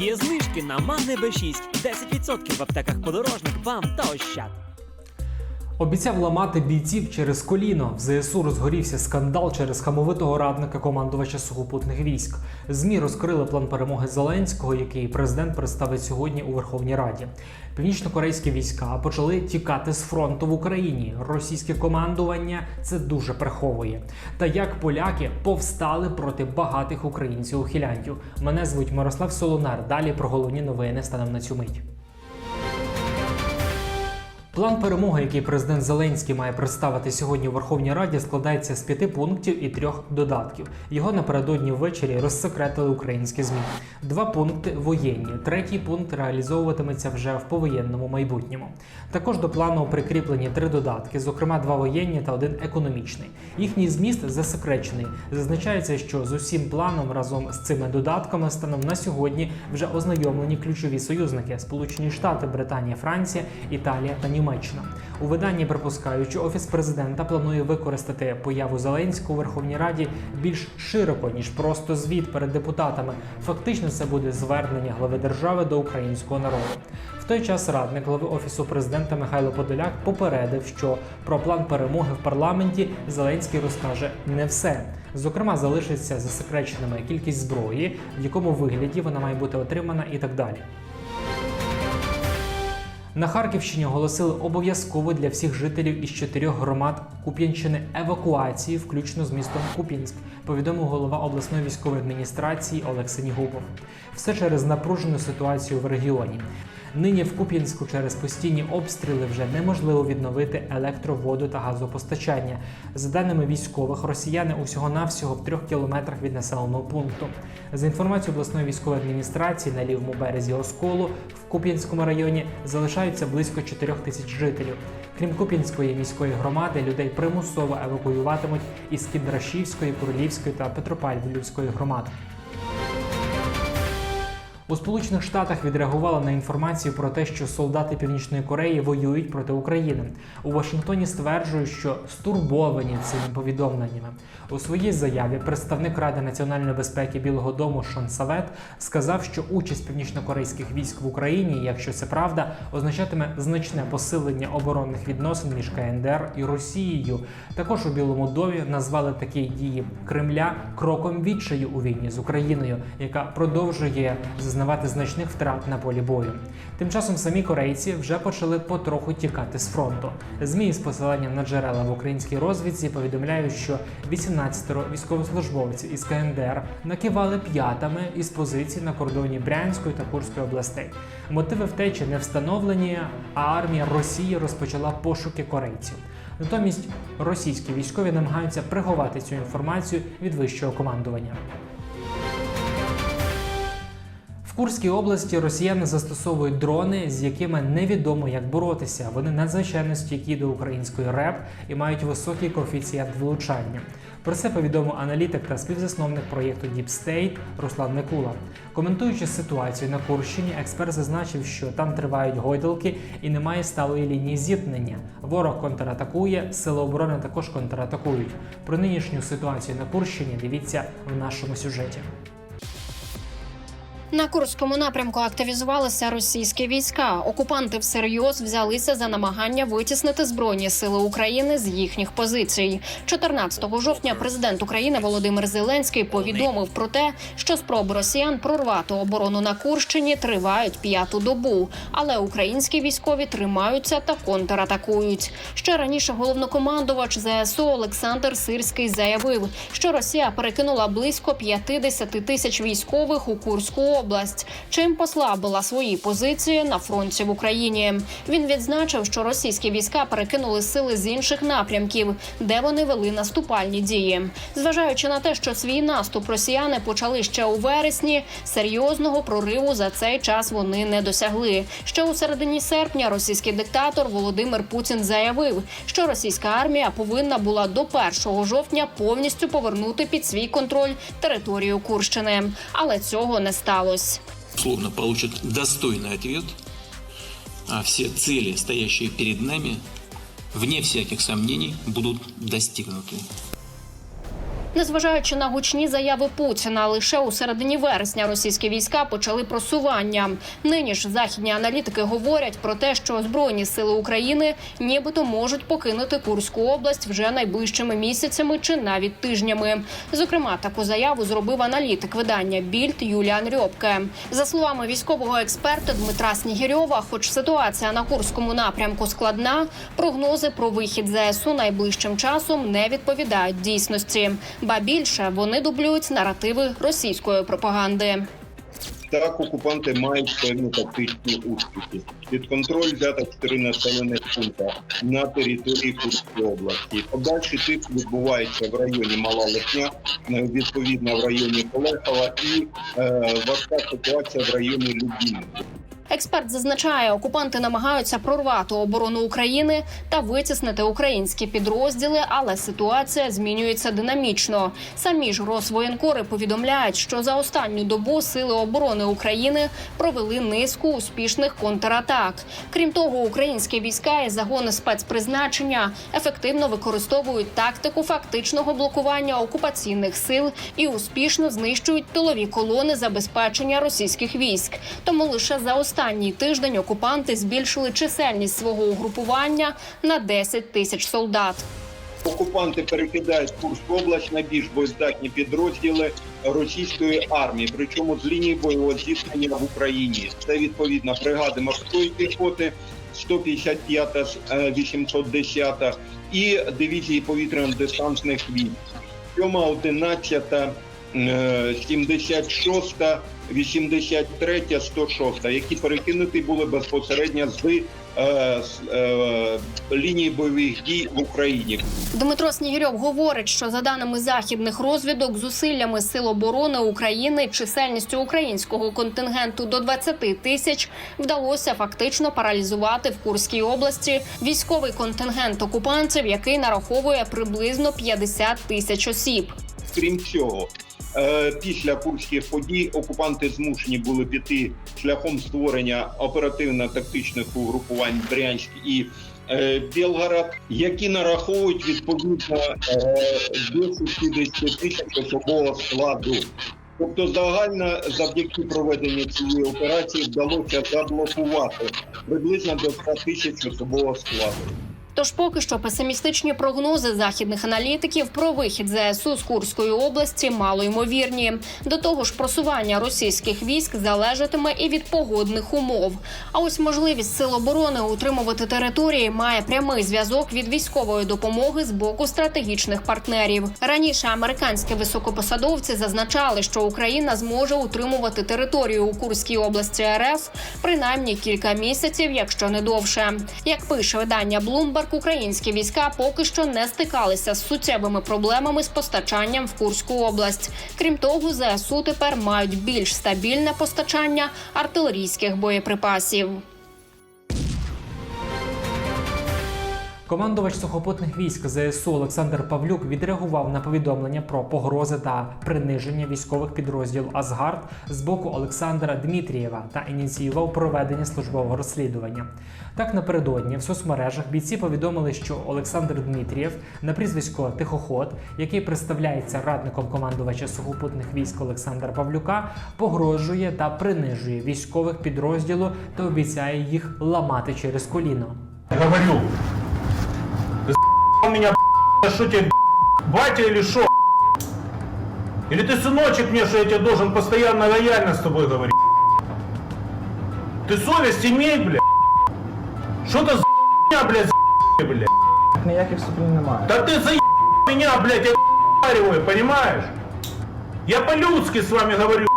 Є знижки на Магне Б6. 10% в аптеках подорожник, вам та ощад. Обіцяв ламати бійців через коліно. В ЗСУ розгорівся скандал через хамовитого радника командувача сухопутних військ. ЗМІ розкрили план перемоги Зеленського, який президент представить сьогодні у Верховній Раді. Північно-корейські війська почали тікати з фронту в Україні. Російське командування це дуже приховує. Та як поляки повстали проти багатих українців ухилянтів. Мене звуть Мирослав Солонар. Далі про головні новини станом на цю мить. План перемоги, який президент Зеленський має представити сьогодні у Верховній Раді, складається з п'яти пунктів і трьох додатків. Його напередодні ввечері розсекретили українські змі. Два пункти воєнні. Третій пункт реалізовуватиметься вже в повоєнному майбутньому. Також до плану прикріплені три додатки, зокрема два воєнні та один економічний. Їхній зміст засекречений. Зазначається, що з усім планом разом з цими додатками станом на сьогодні вже ознайомлені ключові союзники: Сполучені Штати, Британія, Франція, Італія та Німеччина. У виданні припускають, що офіс президента планує використати появу Зеленського у Верховній Раді більш широко ніж просто звіт перед депутатами. Фактично, це буде звернення глави держави до українського народу. В той час радник глави офісу президента Михайло Подоляк попередив, що про план перемоги в парламенті Зеленський розкаже не все. Зокрема, залишиться засекреченими кількість зброї, в якому вигляді вона має бути отримана, і так далі. На Харківщині оголосили обов'язково для всіх жителів із чотирьох громад Куп'янщини евакуації, включно з містом Куп'янськ, повідомив голова обласної військової адміністрації Олексій Губов. Все через напружену ситуацію в регіоні. Нині в Куп'янську через постійні обстріли вже неможливо відновити електроводу та газопостачання. За даними військових, росіяни усього-навсього в трьох кілометрах від населеного пункту. За інформацією обласної військової адміністрації на лівому березі Осколу в Куп'янському районі залишаються близько 4 тисяч жителів. Крім Куп'янської міської громади, людей примусово евакуюватимуть із Кіндрашівської, Курлівської та Петропавлівської громад. У Сполучених Штатах відреагували на інформацію про те, що солдати Північної Кореї воюють проти України. У Вашингтоні стверджують, що стурбовані цими повідомленнями. У своїй заяві представник Ради національної безпеки Білого Дому Шон Савет сказав, що участь північнокорейських військ в Україні, якщо це правда, означатиме значне посилення оборонних відносин між КНДР і Росією. Також у Білому домі назвали такі дії Кремля кроком відчаю у війні з Україною, яка продовжує зазнавати значних втрат на полі бою. Тим часом самі корейці вже почали потроху тікати з фронту. Змі з посиланням на джерела в українській розвідці повідомляють, що 18 військовослужбовців із КНДР накивали п'ятами із позицій на кордоні Брянської та Курської областей. Мотиви втечі не встановлені, а армія Росії розпочала пошуки корейців. Натомість російські військові намагаються приховати цю інформацію від вищого командування. Курській області росіяни застосовують дрони, з якими невідомо як боротися. Вони надзвичайно стійкі до української РЕП і мають високий коефіцієнт влучання. Про це повідомив аналітик та співзасновник проєкту Deep State Руслан Некула. Коментуючи ситуацію на Курщині, експерт зазначив, що там тривають гойдалки і немає сталої лінії зіткнення. Ворог контратакує, сили оборони також контратакують. Про нинішню ситуацію на Курщині дивіться в нашому сюжеті. На Курському напрямку активізувалися російські війська. Окупанти всерйоз взялися за намагання витіснити збройні сили України з їхніх позицій. 14 жовтня президент України Володимир Зеленський повідомив про те, що спроби росіян прорвати оборону на Курщині тривають п'яту добу, але українські військові тримаються та контратакують. Ще раніше головнокомандувач ЗСУ Олександр Сирський заявив, що Росія перекинула близько 50 тисяч військових у Курську область, чим послабила свої позиції на фронті в Україні. Він відзначив, що російські війська перекинули сили з інших напрямків, де вони вели наступальні дії. Зважаючи на те, що свій наступ росіяни почали ще у вересні, серйозного прориву за цей час вони не досягли. Ще у середині серпня російський диктатор Володимир Путін заявив, що російська армія повинна була до 1 жовтня повністю повернути під свій контроль територію Курщини, але цього не сталося. условно получат достойный ответ, а все цели, стоящие перед нами, вне всяких сомнений, будут достигнуты. Незважаючи на гучні заяви Путіна, лише у середині вересня російські війська почали просування. Нині ж західні аналітики говорять про те, що збройні сили України нібито можуть покинути Курську область вже найближчими місяцями чи навіть тижнями. Зокрема, таку заяву зробив аналітик видання Більд Юліан Рьобке. За словами військового експерта Дмитра Снігірьова, хоч ситуація на Курському напрямку складна, прогнози про вихід ЗСУ найближчим часом не відповідають дійсності. Ба більше вони дублюють наративи російської пропаганди. Так, окупанти мають певні тактичні успіхи. Під контроль взято чотири населених пункти на території Курської області. Подальший тип відбувається в районі Мала Лихня, е, відповідно в районі Колехова і е, важка ситуація в районі Любіни. Експерт зазначає, окупанти намагаються прорвати оборону України та витіснити українські підрозділи, але ситуація змінюється динамічно. Самі ж розвоєнкори повідомляють, що за останню добу сили оборони України провели низку успішних контратак. Крім того, українські війська і загони спецпризначення ефективно використовують тактику фактичного блокування окупаційних сил і успішно знищують тилові колони забезпечення російських військ. Тому лише за останній тиждень окупанти збільшили чисельність свого угрупування на 10 тисяч солдат. Окупанти перекидають Курську область на більш боєздатні підрозділи російської армії, причому з лінії бойового зіткнення в Україні. Це відповідно бригади морської піхоти, 155 е, 810 і дивізії повітряно-десантних військ. 7, 11, е, 76, 83, 106, які перекинуті були безпосередньо з е, е, лінії бойових дій в Україні. Дмитро Снігирьов говорить, що за даними західних розвідок, зусиллями сил оборони України, чисельністю українського контингенту до 20 тисяч вдалося фактично паралізувати в Курській області військовий контингент окупантів, який нараховує приблизно 50 тисяч осіб. Крім цього, е, після курських подій окупанти змушені були піти шляхом створення оперативно-тактичних угрупувань Брянськ і е, Білгород, які нараховують відповідно е, до 60 тисяч особового складу. Тобто загально завдяки проведенню цієї операції вдалося заблокувати приблизно до 100 тисяч особового складу. Тож поки що песимістичні прогнози західних аналітиків про вихід ЗСУ з Курської області мало ймовірні. До того ж, просування російських військ залежатиме і від погодних умов. А ось можливість сил оборони утримувати території має прямий зв'язок від військової допомоги з боку стратегічних партнерів. Раніше американські високопосадовці зазначали, що Україна зможе утримувати територію у Курській області РФ принаймні кілька місяців, якщо не довше. Як пише видання Bloomberg, українські війська поки що не стикалися з суттєвими проблемами з постачанням в Курську область. Крім того, ЗСУ тепер мають більш стабільне постачання артилерійських боєприпасів. Командувач сухопутних військ ЗСУ Олександр Павлюк відреагував на повідомлення про погрози та приниження військових підрозділів Асгард з боку Олександра Дмитрієва та ініціював проведення службового розслідування. Так напередодні в соцмережах бійці повідомили, що Олександр Дмитрієв на прізвисько Тихоход, який представляється радником командувача сухопутних військ Олександра Павлюка, погрожує та принижує військових підрозділу та обіцяє їх ламати через коліно. Говорю. что тебе, б***ь, батя или что? Или ты сыночек мне, что я тебе должен постоянно лояльно с тобой говорить? Ты совесть имей, бля? Что ты за меня, блядь, за блядь? Ніяких супів немає. Да ты за меня, блядь, я разговариваю, понимаешь? Я по-людски с вами говорю.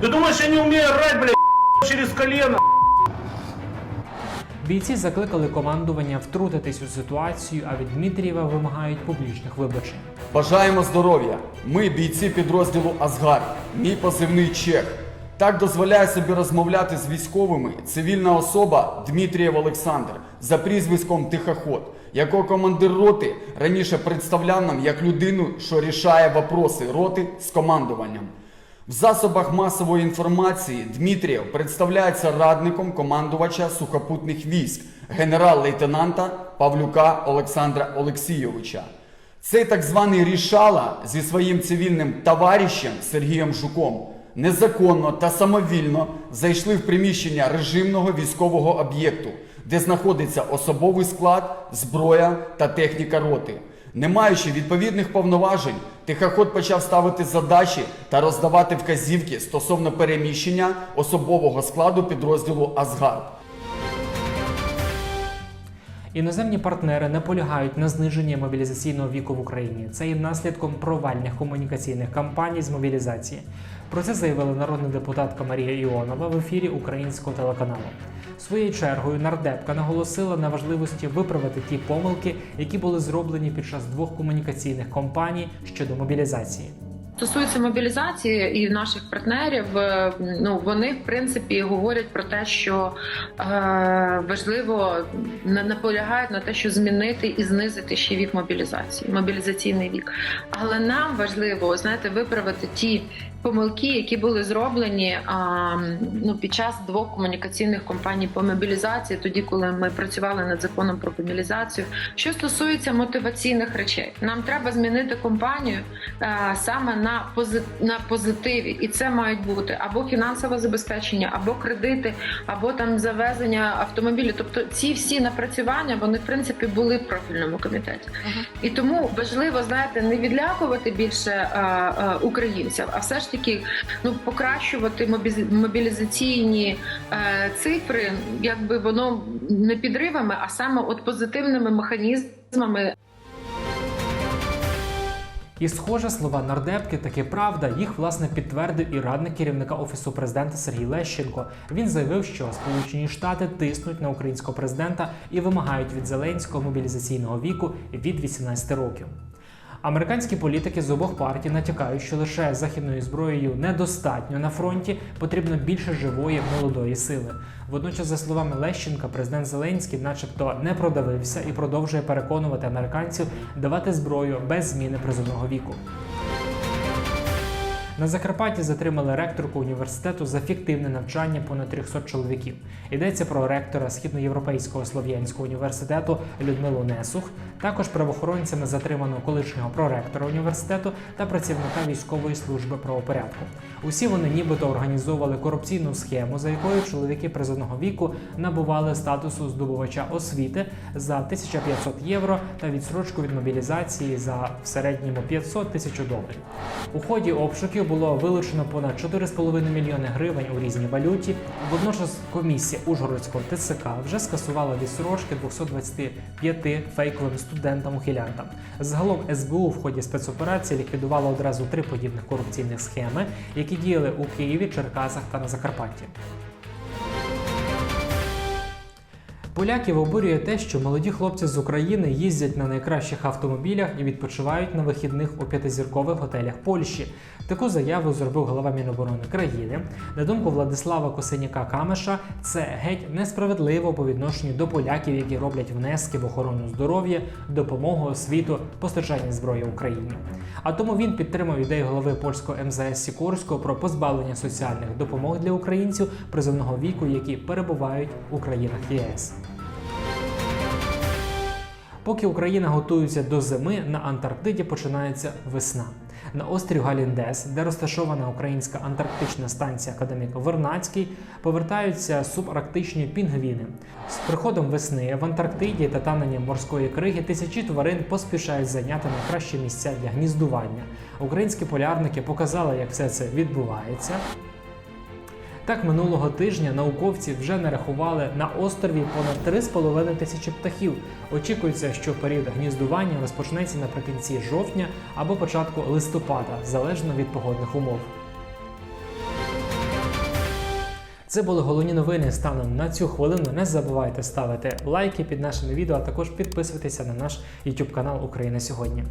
Ты думаешь, я не умею орать, блядь, через колено? Бійці закликали командування втрутитись у ситуацію, а від Дмитрієва вимагають публічних вибачень. Бажаємо здоров'я! Ми бійці підрозділу Асгар, мій позивний Чех. Так дозволяє собі розмовляти з військовими цивільна особа Дмитрієв Олександр за прізвиськом Тихоход, якого командир роти раніше представляв нам як людину, що рішає вопроси роти з командуванням. В засобах масової інформації Дмитрієв представляється радником командувача сухопутних військ генерал-лейтенанта Павлюка Олександра Олексійовича. Цей так званий рішала зі своїм цивільним товаришем Сергієм Жуком незаконно та самовільно зайшли в приміщення режимного військового об'єкту, де знаходиться особовий склад, зброя та техніка роти. Не маючи відповідних повноважень, тихоход почав ставити задачі та роздавати вказівки стосовно переміщення особового складу підрозділу Асгард. Іноземні партнери наполягають на зниженні мобілізаційного віку в Україні. Це є наслідком провальних комунікаційних кампаній з мобілізації. Про це заявила народна депутатка Марія Іонова в ефірі українського телеканалу. Своєю чергою нардепка наголосила на важливості виправити ті помилки, які були зроблені під час двох комунікаційних кампаній щодо мобілізації. Стосується мобілізації і наших партнерів, е, ну вони в принципі говорять про те, що е, важливо на- наполягають на те, що змінити і знизити ще вік мобілізації, мобілізаційний вік. Але нам важливо знаєте, виправити ті помилки, які були зроблені а, ну, під час двох комунікаційних кампаній по мобілізації, тоді коли ми працювали над законом про мобілізацію. Що стосується мотиваційних речей, нам треба змінити компанію е, саме на пози- на позитиві, і це мають бути або фінансове забезпечення, або кредити, або там завезення автомобілів. Тобто ці всі напрацювання вони в принципі були в профільному комітеті. І тому важливо знаєте не відлякувати більше е, е, українців, а все ж таки ну покращувати мобілізаційні е, цифри, якби воно не підривами, а саме от позитивними механізмами І схоже, слова нардепки таки правда. Їх власне підтвердив і радник керівника офісу президента Сергій Лещенко. Він заявив, що Сполучені Штати тиснуть на українського президента і вимагають від Зеленського мобілізаційного віку від 18 років. Американські політики з обох партій натякають, що лише західною зброєю недостатньо на фронті, потрібно більше живої молодої сили. Водночас, за словами Лещенка, президент Зеленський, начебто, не продавився і продовжує переконувати американців давати зброю без зміни призовного віку. На Закарпатті затримали ректорку університету за фіктивне навчання понад 300 чоловіків. Йдеться про ректора Східноєвропейського слов'янського університету Людмилу Несух. Також правоохоронцями затримано колишнього проректора університету та працівника військової служби правопорядку. Усі вони нібито організовували корупційну схему, за якою чоловіки призовного віку набували статусу здобувача освіти за 1500 євро та відсрочку від мобілізації за в середньому 500 тисяч доларів. У ході обшуків було вилучено понад 4,5 мільйони гривень у різній валюті. Водночас комісія Ужгородського ТСК вже скасувала відсрочки 225 фейковим студентам-ухилянтам. Загалом СБУ в ході спецоперації ліквідувала одразу три подібних корупційних схеми, які діяли у Києві, Черкасах та на Закарпатті. Поляків обурює те, що молоді хлопці з України їздять на найкращих автомобілях і відпочивають на вихідних у п'ятизіркових готелях Польщі. Таку заяву зробив голова Міноборони країни. На думку Владислава Косиняка Камеша, це геть несправедливо по відношенню до поляків, які роблять внески в охорону здоров'я, допомогу освіту, постачання зброї Україні. А тому він підтримав ідею голови польського МЗС Сікорського про позбавлення соціальних допомог для українців призовного віку, які перебувають у країнах ЄС. Поки Україна готується до зими, на Антарктиді починається весна. На острів Галіндес, де розташована українська антарктична станція Академік Вернацький, повертаються субарктичні пінгвіни. З приходом весни в Антарктиді та таненням морської криги тисячі тварин поспішають зайняти найкращі місця для гніздування. Українські полярники показали, як все це відбувається. Так, минулого тижня науковці вже нарахували на острові понад 3,5 тисячі птахів. Очікується, що період гніздування розпочнеться наприкінці жовтня або початку листопада, залежно від погодних умов. Це були головні новини станом на цю хвилину. Не забувайте ставити лайки під нашими відео, а також підписуватися на наш YouTube канал Україна сьогодні.